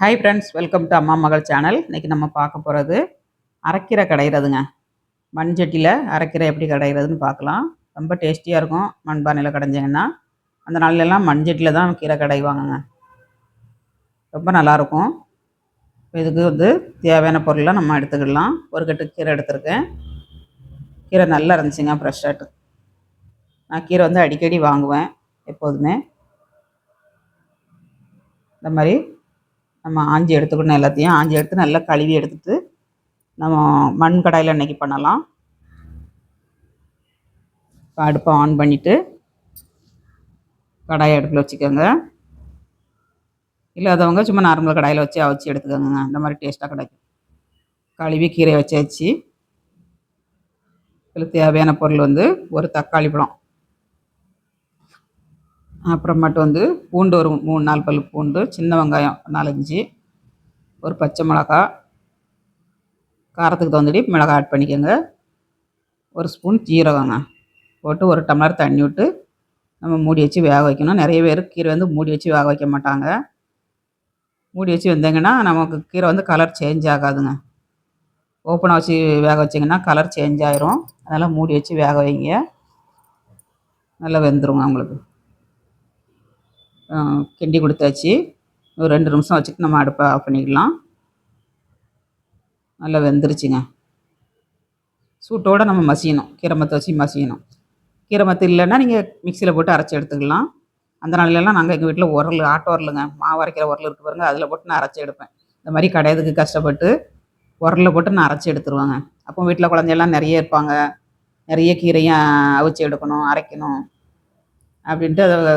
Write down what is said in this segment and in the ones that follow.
Hi friends welcome to அம்மா மகள் channel இன்றைக்கி நம்ம பார்க்க போகிறது அரைக்கீரை கடைகிறதுங்க மண் சட்டியில் அரைக்கீரை எப்படி கடைகிறதுன்னு பார்க்கலாம். ரொம்ப டேஸ்டியாக இருக்கும். மண்பானையில் கடைஞ்சிங்கன்னா அந்த நாளிலெல்லாம் மண் சட்டியில் தான் கீரை கடைவாங்கங்க ரொம்ப நல்லாயிருக்கும் இதுக்கு வந்து தேவையான பொருள்லாம் நம்ம எடுத்துக்கிடலாம். ஒரு கட்டு கீரை எடுத்திருக்கேன். கீரை நல்லா இருந்துச்சுங்க ஃப்ரெஷ்ஷாட்டு நான் கீரை வந்து அடிக்கடி வாங்குவேன் எப்போதுமே. இந்த மாதிரி நம்ம ஆஞ்சி எடுத்துக்கணும் எல்லாத்தையும். ஆஞ்சி எடுத்து நல்லா கழுவி எடுத்துட்டு நம்ம மண் கடாயில் இன்றைக்கி பண்ணலாம். இப்போ அடுப்பை ஆன் பண்ணிவிட்டு கடாயை அடுப்பில் வச்சுக்கோங்க. இல்லாதவங்க சும்மா நார்மல் கடாயில் வச்சு அவிச்சு எடுத்துக்கோங்க. இந்த மாதிரி டேஸ்ட்டாக கிடைக்கும். கழுவி கீரை வச்சாச்சு. இதில் தேவையான பொருள் வந்து ஒரு தக்காளி பழம். அப்புறமேட்டு வந்து பூண்டு ஒரு மூணு நாலு பல் பூண்டு சின்ன வெங்காயம் நாலஞ்சு ஒரு பச்சை மிளகா காரத்துக்கு தகுந்தடி மிளகா ஆட் பண்ணிக்கோங்க. ஒரு ஸ்பூன் ஜீரகங்க போட்டு ஒரு டம்ளர் தண்ணி விட்டு நம்ம மூடி வச்சு வேக வைக்கணும். நிறைய பேர் கீரை வந்து மூடி வச்சு வேக வைக்க மாட்டாங்க. மூடி வச்சு வந்தீங்கன்னா நமக்கு கீரை வந்து கலர் சேஞ்ச் ஆகாதுங்க. ஓப்பனாக வச்சு வேக வச்சிங்கன்னா கலர் சேஞ்ச் ஆயிரும். அதனால் மூடி வச்சு வேக வைங்க. நல்லா வெந்துருங்க உங்களுக்கு. கிண்டி கொடுத்தாச்சு. ஒரு ரெண்டு நிமிஷம் வச்சுட்டு நம்ம அடுப்பை ஆஃப் பண்ணிக்கலாம் நல்லா வெந்துருச்சுங்க. சூட்டோடு நம்ம மசியணும். கீரமத்தை வச்சு மசியணும். கீரமத்து இல்லைன்னா நீங்கள் மிக்சியில் போட்டு அரைச்சி எடுத்துக்கலாம். அந்த நாளிலலாம் நாங்கள் எங்கள் வீட்டில் உரல் ஆட்டோ உரலுங்க. மாவு அரைக்கிற உரல் இருக்கு பாருங்க. அதில் போட்டு நான் அரைச்சி எடுப்பேன். இந்த மாதிரி கடையதுக்கு கஷ்டப்பட்டு உரலில் போட்டு நான் அரைச்சி எடுத்துருவாங்க. அப்போ வீட்டில் குழந்தையெல்லாம் நிறைய இருப்பாங்க. நிறைய கீரையும் அவிச்சு எடுக்கணும் அரைக்கணும். அப்படின்ட்டு அதை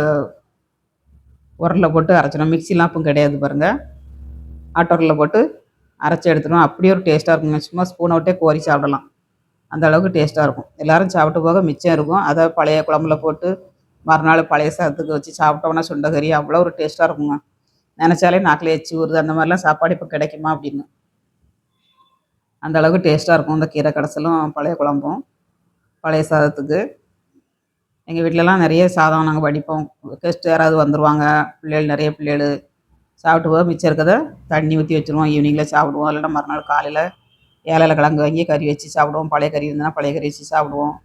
உரலில் போட்டு அரைச்சிடும் மிக்சிலாம் அப்போ கிடையாது பாருங்கள் ஆட்டோரில் போட்டு அரைச்சி எடுத்துடும் அப்படியே ஒரு டேஸ்ட்டாக இருக்குங்க. சும்மா ஸ்பூனை விட்டே கோரி சாப்பிடலாம். அந்த அளவுக்கு டேஸ்ட்டாக இருக்கும். எல்லோரும் சாப்பிட்டு போக மிச்சம் இருக்கும். அதை பழைய குழம்புல போட்டு மறுநாள் பழைய சாதத்துக்கு வச்சு சாப்பிட்டோம்னா சுண்டகறி அவ்வளோ ஒரு டேஸ்ட்டாக இருக்குங்க. நினச்சாலே நாக்கில் எச்சி ஊறுது. அந்த மாதிரிலாம் சாப்பாடு இப்போ கிடைக்குமா அப்படின்னு. அந்த அளவுக்கு டேஸ்ட்டாக இருக்கும். இந்த கீரை கடைசலும் பழைய குழம்பும் பழைய சாதத்துக்கு. எங்கள் வீட்டிலலாம் நிறைய சாதம் நாங்கள் வடிப்போம் கெஸ்ட் யாராவது வந்துடுவாங்க பிள்ளைகள் நிறைய பிள்ளைகள் சாப்பிட்டு போக மிச்சம் இருக்கிறத தண்ணி ஊற்றி வச்சுருவோம். ஈவினிங்கில் சாப்பிடுவோம். இல்லைன்னா மறுநாள் காலையில் ஏழையில் கிழங்கு வாங்கி கறி வச்சு சாப்பிடுவோம். பழைய கறி இருந்ததுன்னா பழைய கறி வச்சு சாப்பிடுவோம்.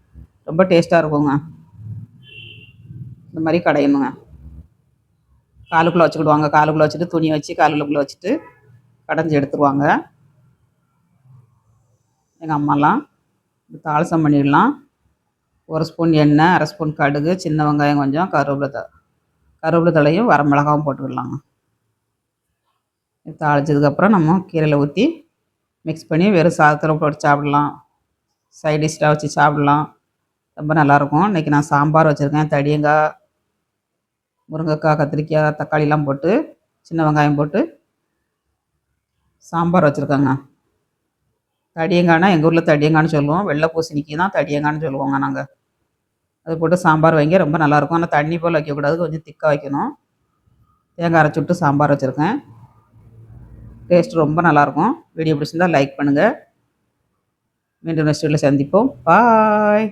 ரொம்ப டேஸ்ட்டாக இருக்குங்க. இந்த மாதிரி கடையணுங்க காலுக்குள்ளே வச்சுக்கிடுவாங்க. காலுக்குள்ளே வச்சுட்டு துணி வச்சு காலுக்குள்ளே வச்சுட்டு கடைஞ்சி எடுத்துருவாங்க. எங்கள் அம்மாலாம் தாளசம் பண்ணிடலாம் ஒரு ஸ்பூன் எண்ணெய் அரை ஸ்பூன் கடுகு சின்ன வெங்காயம் கொஞ்சம் கருவேப்பிலை த கருவேப்பிலை தலையும் வரமிளகாவும் போட்டுக்கிடலாங்க தாளிச்சதுக்கப்புறம் நம்ம கீரையில் ஊற்றி மிக்ஸ் பண்ணி வெறும் சாதத்தில் போட்டு சாப்பிட்லாம். சைட் டிஷ்ஷாக வச்சு சாப்பிட்லாம். ரொம்ப நல்லாயிருக்கும். இன்றைக்கி நான் சாம்பார் வச்சுருக்கேன். தடியங்காய் முருங்கைக்காய் கத்திரிக்காய் தக்காளிலாம் போட்டு சின்ன வெங்காயம் போட்டு சாம்பார் வச்சுருக்கேங்க. தடியங்காய்னா எங்கள் ஊரில் தடியங்கான்னு சொல்லுவோம். வெள்ளை பூசணிக்கு தான் தடியங்கான்னு சொல்லுவோங்க நாங்கள் அது போட்டு சாம்பார் வைங்க ரொம்ப நல்லாயிருக்கும். ஆனால் தண்ணி போல் வைக்கக்கூடாது கொஞ்சம் திக்காக வைக்கணும். தேங்காய் அரைச்சி விட்டு சாம்பார் வச்சுருக்கேன். டேஸ்ட் ரொம்ப நல்லாயிருக்கும். வீடியோ பிடிச்சிருந்தால் லைக் பண்ணுங்கள் மீண்டும் நெக்ஸ்ட் வீட்டில் சந்திப்போம். பாய்